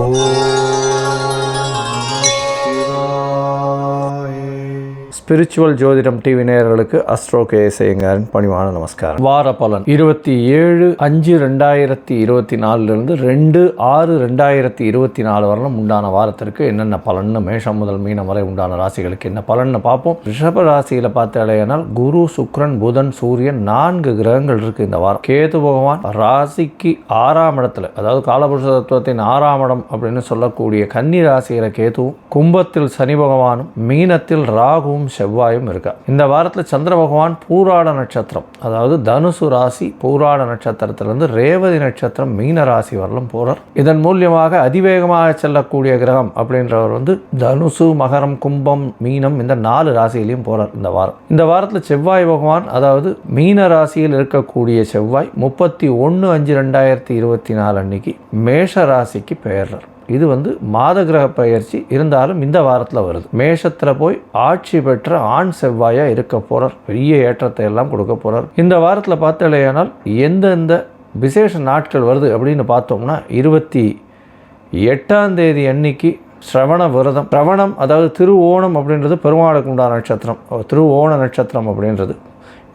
Oh. Spiritual ஜோதிடம் TV நேயர்களுக்கு astro K செய்யுங்காரின் பணிவான நமஸ்காரம். வார பலன். இருபத்தி ஏழு அஞ்சு ரெண்டாயிரத்தி இருபத்தி நாலுலேருந்து ரெண்டு ஆறு ரெண்டாயிரத்தி இருபத்தி நாலு வரலும் உண்டான வாரத்திற்கு என்னென்ன பலன்னு மேஷம் முதல் மீனம் வரை உண்டான ராசிகளுக்கு என்ன பலன்னு பார்ப்போம். ரிஷப ராசியில் பார்த்தாலேனால் குரு சுக்ரன் புதன் சூரியன் நான்கு கிரகங்கள் இருக்குது இந்த வாரம். கேது பகவான் ராசிக்கு ஆறாம் இடத்துல அதாவது காலபுருஷ தத்துவத்தின் ஆறாம் இடம் அப்படின்னு சொல்லக்கூடிய கன்னி ராசியில் கேதுவும் கும்பத்தில் சனி பகவானும் மீனத்தில் ராகுவும் செவ்வாயும் இருக்கா. இந்த வாரத்தில் சந்திர பகவான் பூராட நட்சத்திரம் அதாவது தனுசு ராசி பூராட நட்சத்திரத்திலிருந்து ரேவதி நட்சத்திரம் மீன ராசி வரலும் போகிறார் இதன் மூலியமாக அதிவேகமாக செல்லக்கூடிய கிரகம் அப்படின்றவர் வந்து தனுசு மகரம் கும்பம் மீனம் இந்த நாலு ராசியிலையும் போகிறார் இந்த வாரம். இந்த வாரத்தில் செவ்வாய் பகவான் அதாவது மீன ராசியில் இருக்கக்கூடிய செவ்வாய் முப்பத்தி ஒன்று அஞ்சு ரெண்டாயிரத்தி இருபத்தி நாலு அன்னைக்கு மேஷ ராசிக்கு பெயர்றார். இது வந்து மாத கிரக பயிற்சி இருந்தாலும் இந்த வாரத்தில் வருது. மேஷத்தில் போய் ஆட்சி பெற்ற ஆண் செவ்வாயாக இருக்க போகிறார் பெரிய ஏற்றத்தை எல்லாம் கொடுக்க போகிறார் இந்த வாரத்தில் பார்த்தாலேயானால் எந்தெந்த விசேஷ நாட்கள் வருது அப்படின்னு பார்த்தோம்னா இருபத்தி எட்டாம் தேதி அன்னைக்கு ஸ்ரவண விரதம். சிரவணம் அதாவது திருவோணம் அப்படின்றது பெருமாளுக்கு உண்டான நட்சத்திரம். திருவோண நட்சத்திரம் அப்படின்றது.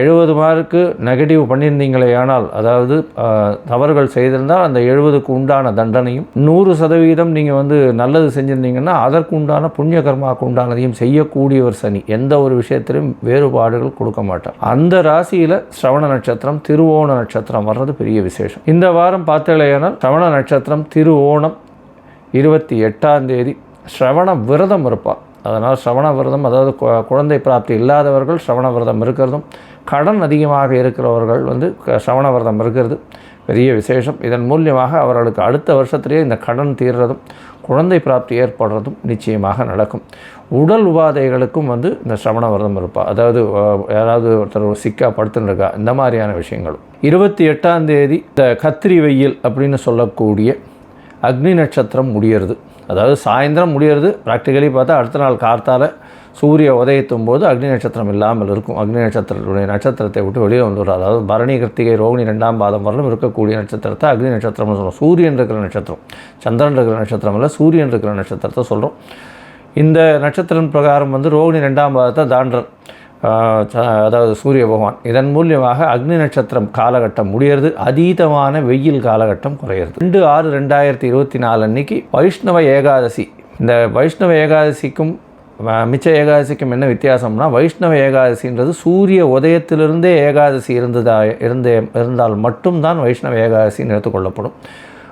எழுபது மார்க்கு நெகட்டிவ் பண்ணியிருந்தீங்களே ஆனால் அதாவது தவறுகள் செய்திருந்தால் அந்த எழுபதுக்கு உண்டான தண்டனையும் நூறு சதவீதம் நீங்கள் வந்து நல்லது செஞ்சுருந்தீங்கன்னா அதற்கு உண்டான புண்ணிய கர்மாவுக்கு உண்டானதையும் செய்யக்கூடியவர் சனி. எந்த ஒரு விஷயத்திலும் வேறுபாடுகள் கொடுக்க மாட்டார். அந்த ராசியில் ஸ்ரவண நட்சத்திரம் திருவோண நட்சத்திரம் வர்றது பெரிய விசேஷம். இந்த வாரம் பார்த்தலையானால் சிரவண நட்சத்திரம் திருவோணம் இருபத்தி எட்டாம் தேதி ஸ்ரவண விரதம் இருப்பாள் அதனால் ஸ்ரவண விரதம் அதாவது குழந்தை பிராப்தி இல்லாதவர்கள் ஸ்ரவண விரதம் இருக்கிறதும் கடன் அதிகமாக இருக்கிறவர்கள் வந்து சிரவண விரதம் இருக்கிறது. பெரிய விசேஷம். இதன் மூலியமாக அவர்களுக்கு அடுத்த வருஷத்திலேயே இந்த கடன் தீர்றதும் குழந்தை பிராப்தி ஏற்படுறதும் நிச்சயமாக நடக்கும். உடல் உபாதைகளுக்கும் வந்து இந்த சிரவண விரதம் இருப்பாள் அதாவது யாராவது ஒருத்தர் சிக்கா படுத்துன்னு இந்த மாதிரியான விஷயங்களும். இருபத்தி எட்டாம் தேதி இந்த கத்திரி வெயில் அப்படின்னு சொல்லக்கூடிய அக்னி நட்சத்திரம் முடியறது. அதாவது சாயந்தரம் முடியறது ப்ராக்டிக்கலி பார்த்தா அடுத்த நாள் கார்த்தால் சூரிய உதயத்தும் போது அக்னி நட்சத்திரம் இல்லாமல் இருக்கும். அக்னி நட்சத்திரத்துடைய நட்சத்திரத்தை விட்டு வெளியே வந்துடும் அதாவது பரணி கிருத்திகை ரோகிணி ரெண்டாம் பாதம் வரலும் இருக்கக்கூடிய நட்சத்திரத்தை அக்னி நட்சத்திரம்னு சொல்கிறோம் சூரியன் இருக்கிற நட்சத்திரம் சந்திரன் இருக்கிற நட்சத்திரம் இல்லை சூரியன் இருக்கிற நட்சத்திரத்தை சொல்கிறோம் இந்த நட்சத்திரம் பிரகாரம் வந்து ரோகிணி ரெண்டாம் பாதத்தை தாண்டர். அதாவது சூரிய பகவான். இதன் மூலியமாக அக்னி நட்சத்திரம் காலகட்டம் முடியறது அதீதமான வெயில் காலகட்டம் குறையிறது. ரெண்டு ஆறு ரெண்டாயிரத்தி இருபத்தி நாலு அன்னைக்கு வைஷ்ணவ ஏகாதசி. இந்த வைஷ்ணவ ஏகாதசிக்கும் மிச்ச ஏகாதசிக்கும் என்ன வித்தியாசம்னா வைஷ்ணவ ஏகாதசின்றது சூரிய உதயத்திலிருந்தே ஏகாதசி இருந்ததா இருந்தே இருந்தால் மட்டும்தான் வைஷ்ணவ ஏகாதசின்னு எடுத்துக்கொள்ளப்படும்.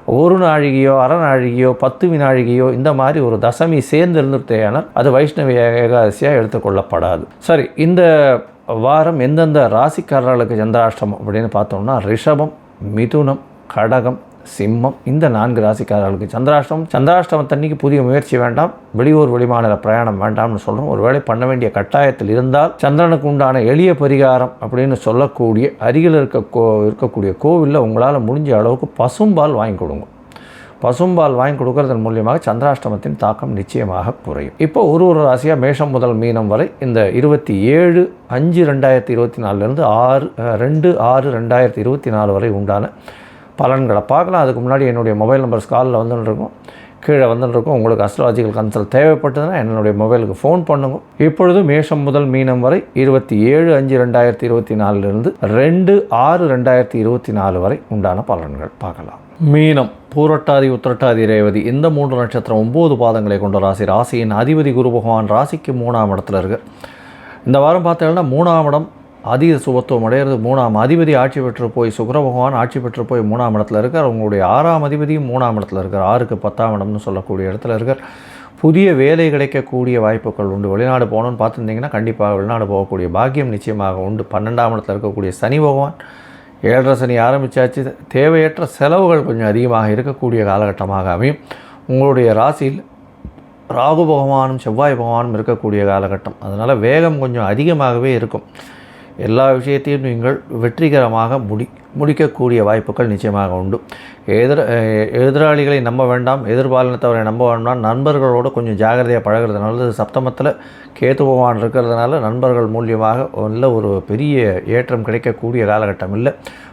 ஒரு நாழிகையோ அரை நாழிகையோ பத்து வினாழிகையோ இந்த மாதிரி ஒரு தசமி சேர்ந்து இருந்துட்டேனால் அது வைஷ்ணவ ஏகாதசியாக எடுத்துக்கொள்ளப்படாது சரி இந்த வாரம் எந்தெந்த ராசிக்காரர்களுக்கு சந்திராஷ்டமம் அப்படின்னு பார்த்தோம்னா ரிஷபம் மிதுனம் கடகம் சிம்மம். இந்த நான்கு ராசிக்காரர்களுக்கு சந்திராஷ்டமம். தண்ணிக்கு புதிய முயற்சி வேண்டாம். வெளியூர் வெளிமாநில பிரயாணம் வேண்டாம்னு சொல்கிறோம் ஒருவேளை பண்ண வேண்டிய கட்டாயத்தில் இருந்தால் சந்திரனுக்கு உண்டான எளிய பரிகாரம் அப்படின்னு சொல்லக்கூடிய அருகில் இருக்க கோ இருக்கக்கூடிய கோவிலில் உங்களால் முடிஞ்ச அளவுக்கு பசும்பால் வாங்கி கொடுங்க. பசும்பால் வாங்கி கொடுக்கறதன் மூலியமாக சந்திராஷ்டமத்தின் தாக்கம் நிச்சயமாக குறையும். இப்போ ஒரு ஒரு ராசியாக மேஷம் முதல் மீனம் வரை இந்த இருபத்தி ஏழு அஞ்சு ரெண்டாயிரத்தி இருபத்தி நாலுலேருந்து ஆறு ரெண்டு ஆறு ரெண்டாயிரத்தி இருபத்தி நாலு வரை உண்டான பலன்களை பார்க்கலாம். அதுக்கு முன்னாடி என்னுடைய மொபைல் நம்பர் ஸ்காலில் வந்துட்டுருக்கும் கீழே வந்துட்டுருக்கும் உங்களுக்கு அஸ்ட்ராலஜிக்கல் கன்சல்ட் தேவைப்பட்டதுன்னா என்னுடைய மொபைலுக்கு ஃபோன் பண்ணுங்க. இப்பொழுது மேஷம் முதல் மீனம் வரை இருபத்தி ஏழு அஞ்சு ரெண்டாயிரத்தி இருபத்தி நாலுலேருந்து ரெண்டு ஆறு ரெண்டாயிரத்தி இருபத்தி நாலு வரை உண்டான பலன்கள் பார்க்கலாம். மீனம் பூரட்டாதி உத்திரட்டாதி ரேவதி இந்த மூன்று நட்சத்திரம் ஒம்பது பாதங்களை கொண்ட ராசி. ராசியின் அதிபதி குரு பகவான் ராசிக்கு மூணாம் இடத்துல இருக்குது இந்த வாரம் பார்த்தீங்கன்னா மூணாம் இடம் அதீத சுபத்துவம் அடையிறது. மூணாம் அதிபதி ஆட்சி பெற்று போய் சுக்கர பகவான் ஆட்சி பெற்று போய் மூணாம் இடத்துல இருக்கார். அவங்களுடைய ஆறாம் அதிபதியும் மூணாம் இடத்துல இருக்கார். ஆறுக்கு பத்தாம் இடம்னு சொல்லக்கூடிய இடத்துல இருக்கார். புதிய வேலை கிடைக்கக்கூடிய வாய்ப்புகள் உண்டு. வெளிநாடு போகணுன்னு பார்த்துருந்தீங்கன்னா கண்டிப்பாக வெளிநாடு போகக்கூடிய பாக்கியம் நிச்சயமாக உண்டு. பன்னெண்டாம் இடத்துல இருக்கக்கூடிய சனி பகவான் ஏழரை சனி ஆரம்பித்தாச்சு தேவையற்ற செலவுகள் கொஞ்சம் அதிகமாக இருக்கக்கூடிய காலகட்டமாக அமையும். உங்களுடைய ராசியில் ராகு பகவானும் செவ்வாய் பகவானும் இருக்கக்கூடிய காலகட்டம். அதனால் வேகம் கொஞ்சம் அதிகமாகவே இருக்கும். எல்லா விஷயத்தையும் நீங்கள் வெற்றிகரமாக முடி முடிக்கக்கூடிய வாய்ப்புகள் நிச்சயமாக உண்டு. எதிர எதிராளிகளை நம்ப வேண்டாம் எதிர்பாலினத்தவரை நம்ப வேண்டாம் நண்பர்களோடு கொஞ்சம் ஜாகிரதையாக பழகிறது நல்லது சப்தமத்தில் கேத்து பகவான் இருக்கிறதுனால நண்பர்கள் மூலியமாக நல்ல ஒரு பெரிய ஏற்றம் கிடைக்கக்கூடிய காலகட்டம் இல்லை.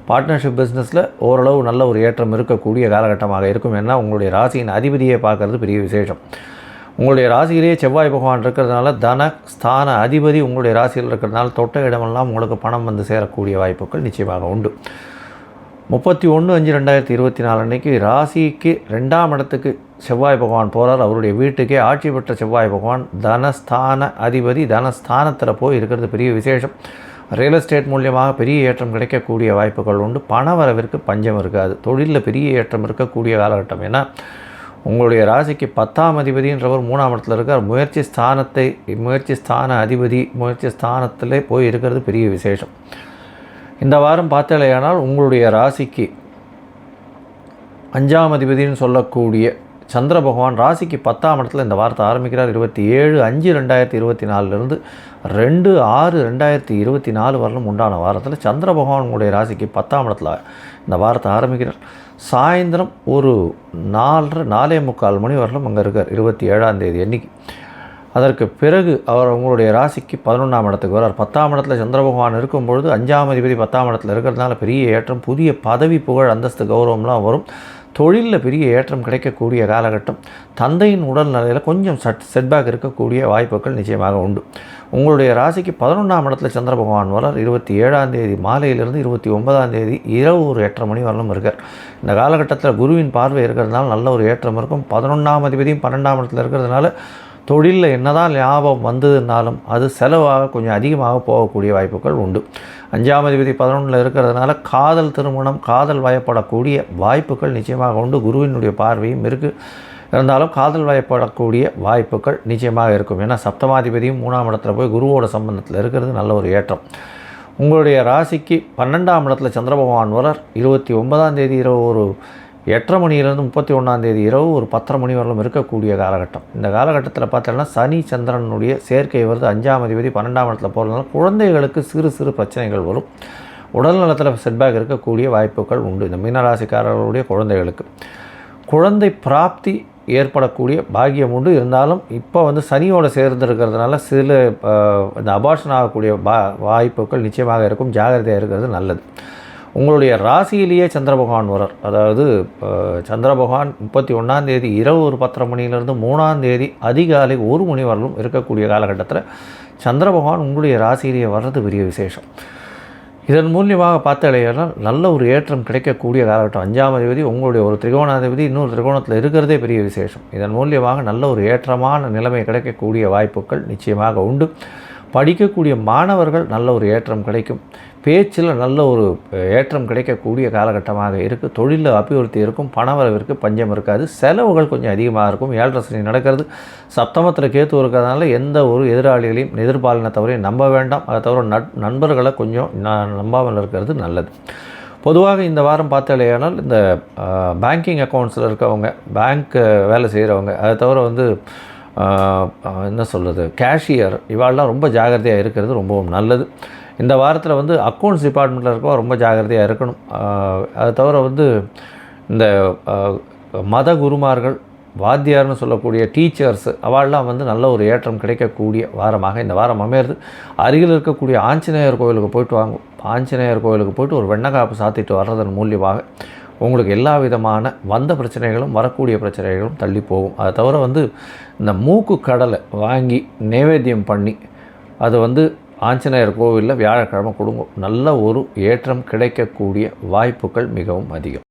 பார்ட்னர்ஷிப் பிஸ்னஸில் ஓரளவு நல்ல ஒரு ஏற்றம் இருக்கக்கூடிய காலகட்டமாக இருக்கும். ஏன்னா உங்களுடைய ராசியின் அதிபதியை பார்க்குறது பெரிய விசேஷம். உங்களுடைய ராசியிலேயே செவ்வாய் பகவான் இருக்கிறதுனால தன ஸ்தான அதிபதி உங்களுடைய ராசியில் இருக்கிறதுனால தொட்ட இடமெல்லாம் உங்களுக்கு பணம் வந்து சேரக்கூடிய வாய்ப்புகள் நிச்சயமாக உண்டு. முப்பத்தி ஒன்று அஞ்சு ரெண்டாயிரத்தி இருபத்தி நாலு அன்றைக்கி ராசிக்கு ரெண்டாம் இடத்துக்கு செவ்வாய் பகவான் போகிறார் அவருடைய வீட்டுக்கே ஆட்சி பெற்ற செவ்வாய் பகவான் தனஸ்தான அதிபதி தனஸ்தானத்தில் போய் இருக்கிறது பெரிய விசேஷம். ரியல் எஸ்டேட் மூலியமாக பெரிய ஏற்றம் கிடைக்கக்கூடிய வாய்ப்புகள் உண்டு. பண வரவிற்கு பஞ்சம் இருக்காது. தொழிலில் பெரிய ஏற்றம் இருக்கக்கூடிய காலகட்டம். ஏன்னா உங்களுடைய ராசிக்கு பத்தாம் அதிபதின்றவர் மூணாம் இடத்துல இருக்கார். முயற்சி ஸ்தானத்தை முயற்சி ஸ்தான அதிபதி முயற்சி ஸ்தானத்திலே போய் இருக்கிறது பெரிய விசேஷம். இந்த வாரம் பார்த்தாலேயானால் உங்களுடைய ராசிக்கு அஞ்சாம் அதிபதினு சொல்லக்கூடிய சந்திர பகவான் ராசிக்கு பத்தாம் இடத்துல இந்த வாரத்தை ஆரம்பிக்கிறார். இருபத்தி ஏழு அஞ்சு ரெண்டாயிரத்தி இருபத்தி நாலுலேருந்து ரெண்டு ஆறு ரெண்டாயிரத்தி இருபத்தி நாலு வரலும் உண்டான வாரத்தில் சந்திர பகவான் உங்களுடைய ராசிக்கு பத்தாம் இடத்துல இந்த வாரத்தை ஆரம்பிக்கிறார். சாயந்தரம் ஒரு நாலரை நாலே முக்கால் மணி வரலும் அங்கே இருக்கார் இருபத்தி ஏழாம் தேதி அன்னைக்கு. அதற்கு பிறகு அவர் உங்களுடைய ராசிக்கு பதினொன்றாம் இடத்துக்கு வரார் பத்தாம் இடத்துல சந்திர பகவான் இருக்கும்பொழுது அஞ்சாம் அதிபதி பத்தாம் இடத்துல இருக்கிறதுனால பெரிய ஏற்றம் புதிய பதவி புகழ் அந்தஸ்து கௌரவம்லாம் வரும். தொழிலில் பெரிய ஏற்றம் கிடைக்கக்கூடிய காலகட்டம். தந்தையின் உடல் நிலையில் கொஞ்சம் சட் செட்பேக் இருக்கக்கூடிய வாய்ப்புகள் நிச்சயமாக உண்டு. உங்களுடைய ராசிக்கு பதினொன்றாம் இடத்துல சந்திர பகவான் வரார் இருபத்தி ஏழாம் தேதி மாலையிலிருந்து இருபத்தி ஒன்பதாம் தேதி இரவு ஒரு எட்டரை மணி வரலும் இருக்கார். இந்த காலகட்டத்தில் குருவின் பார்வை இருக்கிறதுனால நல்ல ஒரு ஏற்றம் இருக்கும். பதினொன்றாம் அதிபதியும் பன்னெண்டாம் இடத்துல இருக்கிறதுனால தொழிலில் என்னதான் லாபம் வந்ததுனாலும் அது செலவாக கொஞ்சம் அதிகமாக போகக்கூடிய வாய்ப்புகள் உண்டு. அஞ்சாம் அதிபதி பதினொன்றில் இருக்கிறதுனால காதல் திருமணம் காதல் வயப்படக்கூடிய வாய்ப்புகள் நிச்சயமாக உண்டு. குருவினுடைய பார்வையும் இருக்குது இருந்தாலும் காதல் வயப்படக்கூடிய வாய்ப்புகள் நிச்சயமாக இருக்கும். ஏன்னா சப்தமாதிபதியும் மூணாம் இடத்துல போய் குருவோட சம்பந்தத்தில் இருக்கிறது நல்ல ஒரு ஏற்றம். உங்களுடைய ராசிக்கு பன்னெண்டாம் இடத்துல சந்திர பகவான் வரர் இருபத்தி ஒன்பதாம் தேதி இரவு ஒரு எட்டரை மணியிலேருந்து முப்பத்தி ஒன்றாந்தேதி இரவு ஒரு பத்தரை மணி வரலும் இருக்கக்கூடிய காலகட்டம். இந்த காலகட்டத்தில் பார்த்தோன்னா சனி சந்திரனுடைய சேர்க்கை வருது. அஞ்சாம் அதிபதி பன்னெண்டாம் இடத்துல போகிறதுனால குழந்தைகளுக்கு சிறு சிறு பிரச்சனைகள் வரும். உடல் நலத்தில் செட்பேக் இருக்கக்கூடிய வாய்ப்புகள் உண்டு. இந்த மீனராசிக்காரர்களுடைய குழந்தைகளுக்கு. குழந்தை பிராப்தி ஏற்படக்கூடிய பாகியம் உண்டு. இருந்தாலும் இப்போ வந்து சனியோடு சேர்ந்துருக்கிறதுனால சில இந்த அபார்ஷன் ஆகக்கூடிய பா வாய்ப்புகள் நிச்சயமாக இருக்கும். ஜாகிரதையாக இருக்கிறது நல்லது. உங்களுடைய ராசியிலேயே சந்திர பகவான் வரார் அதாவது சந்திர பகவான் முப்பத்தி ஒன்றாந்தேதி இரவு ஒரு பத்தரை மணியிலேருந்து மூணாம் தேதி அதிகாலை ஒரு மணி வரலும் இருக்கக்கூடிய காலகட்டத்தில் சந்திர பகவான் உங்களுடைய ராசியிலேயே வர்றது பெரிய விசேஷம். இதன் மூலியமாக பார்த்தாலேனா நல்ல ஒரு ஏற்றம் கிடைக்கக்கூடிய காலகட்டம். அஞ்சாம் அதிபதி உங்களுடைய ஒரு திரிகோணாதிபதி இன்னொரு திரிகோணத்தில் இருக்கிறதே பெரிய விசேஷம். இதன் மூலியமாக நல்ல ஒரு ஏற்றமான நிலைமை கிடைக்கக்கூடிய வாய்ப்புகள் நிச்சயமாக உண்டு. படிக்கக்கூடிய மாணவர்கள் நல்ல ஒரு ஏற்றம் கிடைக்கும். பேச்சில் நல்ல ஒரு ஏற்றம் கிடைக்கக்கூடிய காலகட்டமாக இருக்குது தொழிலில் அபிவிருத்தி இருக்கும் பணவரவிற்கு பஞ்சம் இருக்காது. செலவுகள் கொஞ்சம் அதிகமாக இருக்கும். ஏழரை சனி நடக்கிறது. சப்தமத்தில் கேத்து இருக்கிறதுனால எந்த ஒரு எதிராளிகளையும் எதிர்பாலினத்தவரையும் நம்ப வேண்டாம். அதை தவிர நட் நண்பர்களை கொஞ்சம் நம்பாமல் இருக்கிறது நல்லது. பொதுவாக இந்த வாரம் பார்த்தாலேயானால் இந்த பேங்கிங் அக்கௌண்ட்ஸில் இருக்கவங்க பேங்க் வேலை செய்கிறவங்க அதை தவிர வந்து என்ன சொல்கிறது கேஷியர் இவாளெலாம் ரொம்ப ஜாகிரதையாக இருக்கிறது ரொம்பவும் நல்லது. இந்த வாரத்தில் வந்து அக்கௌண்ட்ஸ் டிபார்ட்மெண்ட்டில் இருக்கவா ரொம்ப ஜாகிரதையாக இருக்கணும். அதை தவிர வந்து இந்த மத குருமார்கள் வாத்தியார்னு சொல்லக்கூடிய டீச்சர்ஸ் அவள்லாம் வந்து நல்ல ஒரு ஏற்றம் கிடைக்கக்கூடிய வாரமாக இந்த வாரம் அமையிறது. அருகில் இருக்கக்கூடிய ஆஞ்சநேயர் கோவிலுக்கு போயிட்டு வாங்க. ஆஞ்சநேயர் கோவிலுக்கு போயிட்டு ஒரு வெண்ணக்காப்பு சாத்திட்டு வர்றதன் மூலியமாக உங்களுக்கு எல்லா விதமான வந்த பிரச்சனைகளும் வரக்கூடிய பிரச்சனைகளும் தள்ளி போகும். அதை தவிர வந்து இந்த மூக்கு கடலை வாங்கி நைவேத்தியம் பண்ணி அதை வந்து ஆஞ்சநேயர் கோவிலில் வியாழக்கிழமை கொடுங்க. நல்ல ஒரு ஏற்றம் கிடைக்கக்கூடிய வாய்ப்புகள் மிகவும் அதிகம்.